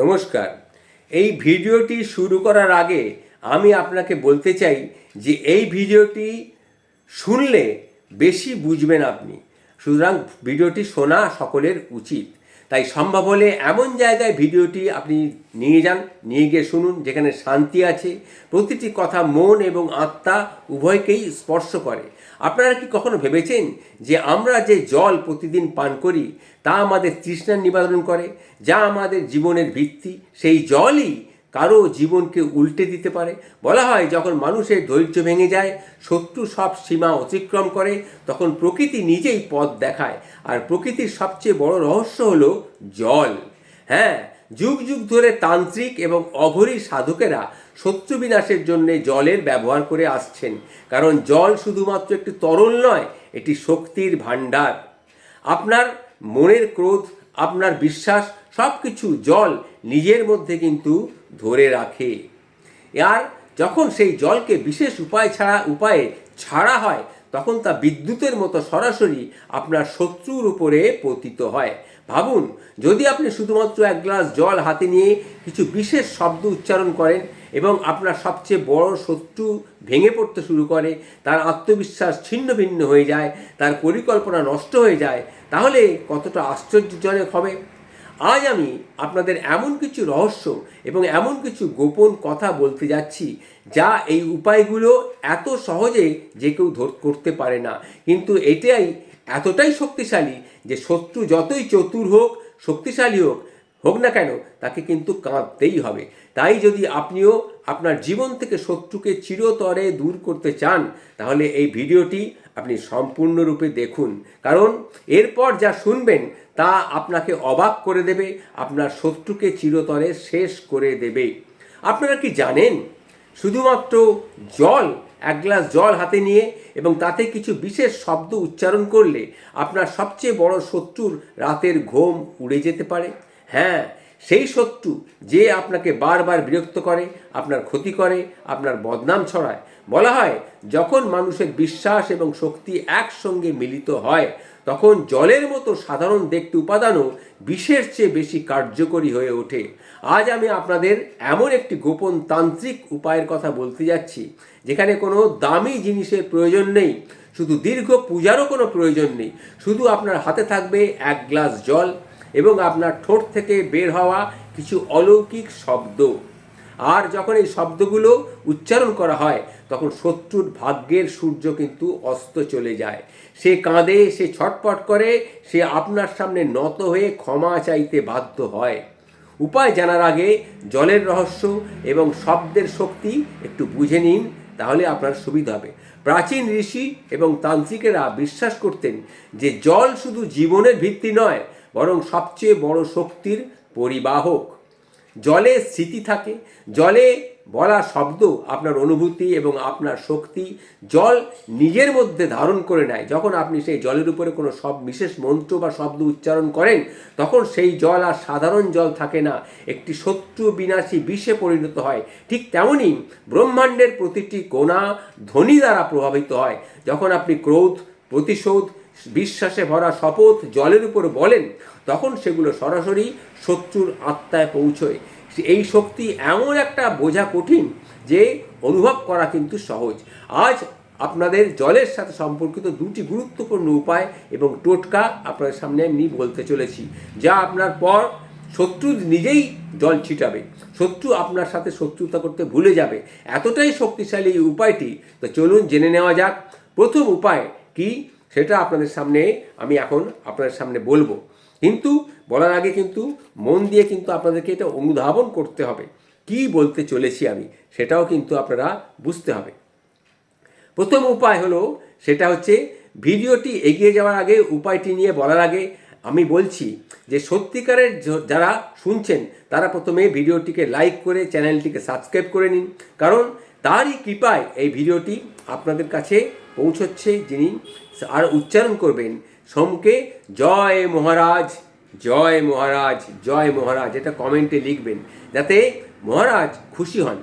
নমস্কার। এই ভিডিওটি শুরু করার আগে আমি আপনাকে বলতে চাই যে এই ভিডিওটি শুনলে বেশি বুঝবেন আপনি। সুতরাং ভিডিওটি শোনা সকলের উচিত। তাই সম্ভব হলে এমন জায়গায় ভিডিওটি আপনি নিয়ে যান, নিয়ে গিয়ে শুনুন, যেখানে শান্তি আছে, প্রতিটি কথা মন এবং আত্মা উভয়কেই স্পর্শ করে। আপনারা কি কখনো ভেবেছেন যে আমরা যে জল প্রতিদিন পান করি, তা আমাদের তৃষ্ণার নিবারণ করে, যা আমাদের জীবনের ভিত্তি? সেই জলই কারও জীবনকে উল্টে দিতে পারে। বলা হয়, যখন মানুষের ধৈর্য ভেঙে যায়, শত্রু সব সীমা অতিক্রম করে, তখন প্রকৃতি নিজেই পথ দেখায়। আর প্রকৃতির সবচেয়ে বড় রহস্য হলো জল। হ্যাঁ যুগ যুগ ধরে তান্ত্রিক এবং অঘরী সাধকেরা শত্রু বিনাশের জন্য জলের ব্যবহার করে আসছেন। কারণ জল শুধুমাত্র একটি তরল নয়, এটি শক্তির ভাণ্ডার। আপনার মনের ক্রোধ, আপনার বিশ্বাস সব কিছু জল নিজের মধ্যে কিন্তু ধরে রাখে। আর যখন সেই জলকে বিশেষ উপায় ছাড়া, উপায়ে ছাড়া হয় তখন তা বিদ্যুতের মতো সরাসরি আপনার শত্রুর উপরে পতিত হয়। ভাবুন, যদি আপনি শুধুমাত্র এক গ্লাস জল হাতে নিয়ে কিছু বিশেষ শব্দ উচ্চারণ করেন এবং আপনার সবচেয়ে বড় শত্রু ভেঙে পড়তে শুরু করে, তার আত্মবিশ্বাস ছিন্ন ভিন্ন হয়ে যায়, তার পরিকল্পনা নষ্ট হয়ে যায়, তাহলে কতটা আশ্চর্যজনক হবে? আজ আমি আপনাদের এমন কিছু রহস্য এবং এমন কিছু গোপন কথা বলতে যাচ্ছি, যা এই উপায়গুলো এত সহজে যে কেউ করতে পারে না। কিন্তু এটাই এতটাই শক্তিশালী যে শত্রু যতই চতুর হোক, শক্তিশালী হোক হোক না কেন, তাকে কিন্তু কাঁদতেই হবে। তাই যদি আপনিও আপনার জীবন থেকে শত্রুকে চিরতরে দূর করতে চান, তাহলে এই ভিডিওটি আপনি সম্পূর্ণরূপে দেখুন। কারণ এরপর যা শুনবেন, তা আপনাকে অবাক করে দেবে, আপনার শত্রুকে চিরতরে শেষ করে দেবে। আপনারা কি জানেন? শুধুমাত্র জল, এক গ্লাস জল হাতে নিয়ে এবং তাতে কিছু বিশেষ শব্দ উচ্চারণ করলে আপনার সবচেয়ে বড় শত্রুর রাতের ঘুম উড়ে যেতে পারে। হ্যাঁ সেই শত্রু যে আপনাকে বারবার বিরক্ত করে, আপনার ক্ষতি করে, আপনার বদনাম ছড়ায়। বলা হয়, যখন মানুষের বিশ্বাস এবং শক্তি একসঙ্গে মিলিত হয়, তখন জলের মতো সাধারণ দেখতে উপাদানও বিষের চেয়ে বেশি কার্যকরী হয়ে ওঠে। আজ আমি আপনাদের এমন একটি গোপন তান্ত্রিক উপায়ের কথা বলতে যাচ্ছি, যেখানে কোনো দামি জিনিসের প্রয়োজন নেই। শুধু দীর্ঘ পূজারও কোনো প্রয়োজন নেই। শুধু আপনার হাতে থাকবে এক গ্লাস জল এবং আপনার ঠোঁট থেকে বের হওয়া কিছু অলৌকিক শব্দ। আর যখন এই শব্দগুলো উচ্চারণ করা হয়, তখন শত্রুর ভাগ্যের সূর্য কিন্তু অস্ত চলে যায়। সে কাঁদে, সে ছটপট করে, সে আপনার সামনে নত হয়ে ক্ষমা চাইতে বাধ্য হয়। উপায় জানার আগে জলের রহস্য এবং শব্দের শক্তি একটু বুঝে নিন, তাহলে আপনার সুবিধা হবে। প্রাচীন ঋষি এবং তান্ত্রিকেরা বিশ্বাস করতেন যে জল শুধু জীবনের ভিত্তি নয় বরং সবচেয়ে বড় শক্তির পরিবাহক। জলে স্মৃতি থাকে, জলে বলা শব্দ আপনার অনুভূতি এবং আপনার শক্তি জল নিজের মধ্যে ধারণ করে নেয়। যখন আপনি সেই জলের উপরে কোনো সব বিশেষ মন্ত্র বা শব্দ উচ্চারণ করেন, তখন সেই জল আর সাধারণ জল থাকে না। একটি শত্রু বিনাশী বিষে পরিণত হয়। ঠিক তেমনই ব্রহ্মাণ্ডের প্রতিটি কোণা ধ্বনি দ্বারা প্রভাবিত হয়। যখন আপনি ক্রোধ, প্রতিশোধ বিশ্বাসে ভরা শপথ জলের উপর বলেন, তখন সেগুলো সরাসরি শত্রুর আত্মায় পৌঁছয়। এই শক্তি এমন একটা বোঝা কঠিন যে অনুভব করা কিন্তু সহজ। আজ আপনাদের জলের সাথে সম্পর্কিত দুটি গুরুত্বপূর্ণ উপায় এবং টোটকা আপনাদের সামনে আমি বলতে চলেছি, যা আপনার পর শত্রু নিজেই জল ছিটাবে। শত্রু আপনার সাথে শত্রুতা করতে ভুলে যাবে। এতটাই শক্তিশালী এই উপায়টি। তো চলুন জেনে নেওয়া যাক। প্রথম উপায় কি? সেটা আপনাদের সামনে আমি এখন আপনাদের সামনে বলব। কিন্তু বলার আগে কিন্তু মন দিয়ে কিন্তু আপনাদেরকে এটা অনুধাবন করতে হবে। কি বলতে চলেছি আমি সেটাও কিন্তু আপনারা বুঝতে হবে। প্রথম উপায় হলো সেটা হচ্ছে ভিডিওটি এগিয়ে যাওয়ার আগে, উপায়টি নিয়ে বলার আগে আমি বলছি যে সত্যিকারের যারা শুনছেন, তারা প্রথমে ভিডিওটিকে লাইক করে চ্যানেলটিকে সাবস্ক্রাইব করে নিন। কারণ তারই কৃপায় এই ভিডিওটি আপনাদের কাছে পৌঁছচ্ছে যিনি আর উচ্চারণ করবেন সোমকে, জয় মহারাজ জয় মহারাজ জয় মহারাজ, এটা কমেন্টে লিখবেন, যাতে মহারাজ খুশি হন।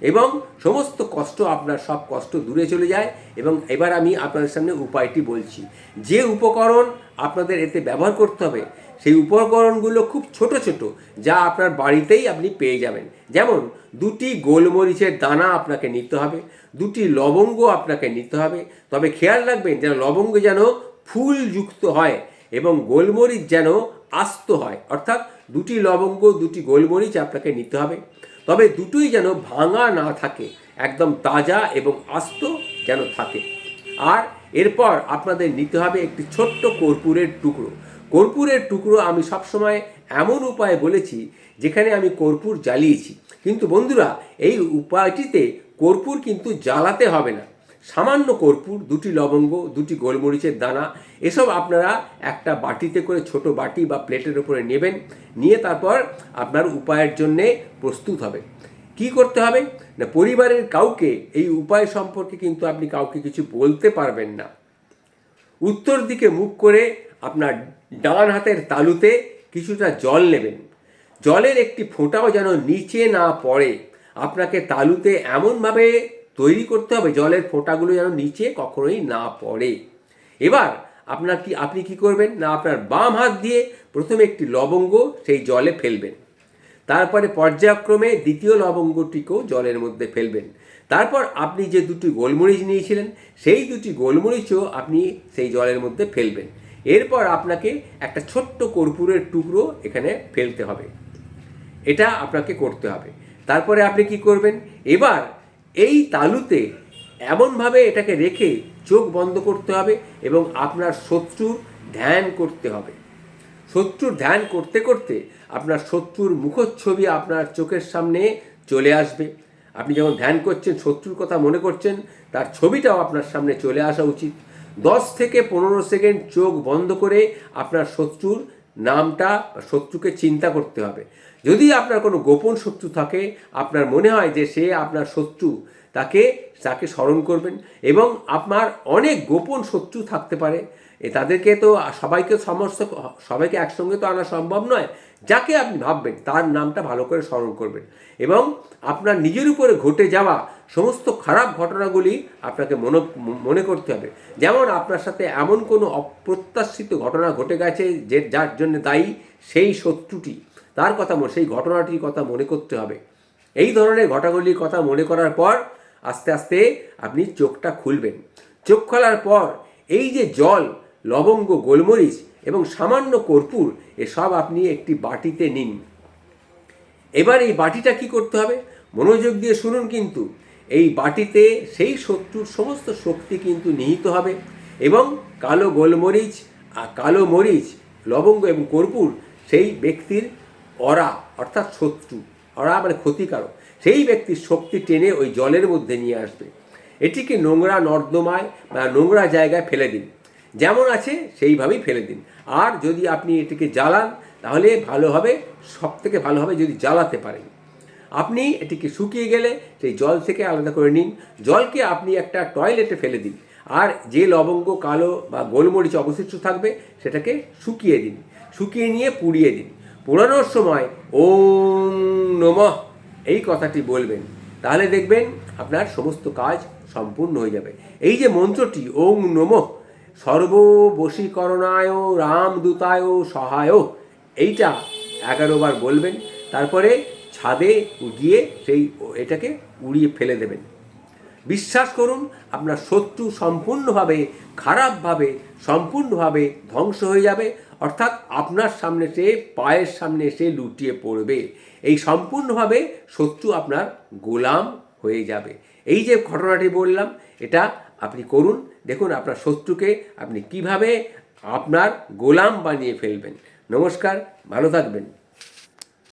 এবং সমস্ত কষ্ট আপনার, সব কষ্ট দূরে চলে যায় এবং এবার আমি আপনাদের সামনে উপায়টি বলছি। যে উপকরণ আপনাদের এতে ব্যবহার করতে হবে, সেই উপকরণগুলো খুব ছোট ছোট যা আপনার বাড়িতেই আপনি পেয়ে যাবেন। যেমন দুটি গোলমরিচের দানা আপনাকে নিতে হবে, দুটি লবঙ্গ আপনাকে নিতে হবে। তবে খেয়াল রাখবেন যেন লবঙ্গ যেন ফুলযুক্ত হয় এবং গোলমরিচ যেন আস্ত হয়। অর্থাৎ দুটি লবঙ্গ, দুটি গোলমরিচ আপনাকে নিতে হবে। তবে দুটোই যেন ভাঙা না থাকে, একদম তাজা এবং আস্ত যেন থাকে। আর এরপর আপনাদের নিতে হবে একটি ছোট্ট কর্পূরের টুকরো। কর্পূরের টুকরো আমি সবসময় এমন উপায়ে বলেছি, যেখানে আমি কর্পূর জ্বালিয়েছি। কিন্তু বন্ধুরা, এই উপায়টিতে কর্পূর কিন্তু জ্বালাতে হবে না। সামান্য কর্পূর, দুটি লবঙ্গ, দুটি গোলমরিচের দানা, এসব আপনারা একটা বাটিতে করে ছোট বাটি বা প্লেটের উপরে নেবেন, নিয়ে তারপর আপনার উপায়ের জন্যে প্রস্তুত হবে। কি করতে হবে? না, পরিবারের কাউকে এই উপায় সম্পর্কে কিন্তু আপনি কাউকে কিছু বলতে পারবেন না। উত্তর দিকে মুখ করে আপনার ডান হাতের তালুতে কিছুটা জল নেবেন। জলের একটি ফোঁটাও যেন নিচে না পড়ে। আপনাকে তালুতে এমনভাবে তৈরি করতে হবে, জলের ফোঁটাগুলো যেন নিচে কখনোই না পড়ে। এবার আপনার কি, আপনি কি করবেন? না, আপনার বাম হাত দিয়ে প্রথমে একটি লবঙ্গ সেই জলে ফেলবেন। তারপরে পর্যায়ক্রমে দ্বিতীয় লবঙ্গটিকেও জলের মধ্যে ফেলবেন। তারপর আপনি যে দুটি গোলমরিচ নিয়েছিলেন, সেই দুটি গোলমরিচও আপনি সেই জলের মধ্যে ফেলবেন। এরপর আপনাকে একটা ছোট্ট কর্পূরের টুকরো এখানে ফেলতে হবে। এটা আপনাকে করতে হবে। তারপরে আপনি কি করবেন? এবার এই তালুতে এমনভাবে এটাকে রেখে চোখ বন্ধ করতে হবে এবং আপনার শত্রুর ধ্যান করতে হবে। শত্রুর ধ্যান করতে করতে আপনার শত্রুর মুখচ্ছবি আপনার চোখের সামনে চলে আসবে। আপনি যখন ধ্যান করছেন, শত্রুর কথা মনে করছেন, তার ছবিটাও আপনার সামনে চলে আসা উচিত। দশ থেকে পনেরো সেকেন্ড চোখ বন্ধ করে আপনার শত্রুর নামটা শত্রুকে চিন্তা করতে হবে। যদি আপনার কোনো গোপন শত্রু থাকে, আপনার মনে হয় যে সে আপনার শত্রু, তাকে তাকে স্মরণ করবেন এবং আপনার অনেক গোপন শত্রু থাকতে পারে। এ তাদেরকে তো সবাইকে সমস্ত, সবাইকে একসঙ্গে তো আনা সম্ভব নয়। যাকে আপনি ভাববেন, তার নামটা ভালো করে স্মরণ করবেন এবং আপনার নিজের উপরে ঘটে যাওয়া সমস্ত খারাপ ঘটনাগুলি আপনাকে মনে মনে করতে হবে। যেমন আপনার সাথে এমন কোনো অপ্রত্যাশিত ঘটনা ঘটে গেছে যে, যার জন্য দায়ী সেই শত্রুটি। তার কথা সেই ঘটনাটির কথা মনে করতে হবে। এই ধরনের ঘটনাগুলির কথা মনে করার পর আস্তে আস্তে আপনি চোখটা খুলবেন। চোখ খোলার পর এই যে জল, লবঙ্গ, গোলমরিচ এবং সামান্য কর্পূর এসব আপনি একটি বাটিতে নিন। এবার এই বাটিটা কি করতে হবে? মনোযোগ দিয়ে শুনুন কিন্তু। এই বাটিতে সেই শত্রুর সমস্ত শক্তি কিন্তু নিহিত হবে এবং কালো গোলমরিচ আর কালো মরিচ, লবঙ্গ এবং কর্পূর সেই ব্যক্তির অরা, অর্থাৎ শত্রু, অরা মানে ক্ষতিকারক, সেই ব্যক্তির শক্তি টেনে ওই জলের মধ্যে নিয়ে আসবে। এটিকে নোংরা নর্দমায় বা নোংরা জায়গায় ফেলে দিন। যেমন আছে, সেইভাবেই ফেলে দিন। আর যদি আপনি এটিকে জ্বালান, তাহলে ভালো হবে সব থেকে ভালো হবে যদি জ্বালাতে পারেন। আপনি এটিকে শুকিয়ে গেলে সেই জল থেকে আলাদা করে নিন। জলকে আপনি একটা টয়লেটে ফেলে দিন। আর যে লবঙ্গ, কালো বা গোলমরিচ অবশিষ্ট থাকবে, সেটাকে শুকিয়ে দিন। শুকিয়ে নিয়ে পুড়িয়ে দিন। পোড়ানোর সময় ওম নমঃ এই কথাটি বলবেন। তাহলে দেখবেন আপনার সমস্ত কাজ সম্পূর্ণ হয়ে যাবে। এই যে মন্ত্রটি ওং নমঃ, সর্ববশীকরণায় রামদূতায় সহায়। এইটা এগারো বার বলবেন। তারপরে ছাদে গিয়ে সেই এটাকে উড়িয়ে ফেলে দেবেন। বিশ্বাস করুন, আপনার শত্রু সম্পূর্ণভাবে, খারাপভাবে, সম্পূর্ণভাবে ধ্বংস হয়ে যাবে। অর্থাৎ আপনার সামনে সে, পায়ের সামনে এসে লুটিয়ে পড়বে। এই সম্পূর্ণভাবে শত্রু আপনার গোলাম হয়ে যাবে। এই যে ঘটনাটি বললাম, এটা আপনি করুন। দেখুন, আপনার শত্রুকে আপনি কীভাবে আপনার গোলাম বানিয়ে ফেলবেন। নমস্কার, ভালো থাকবেন।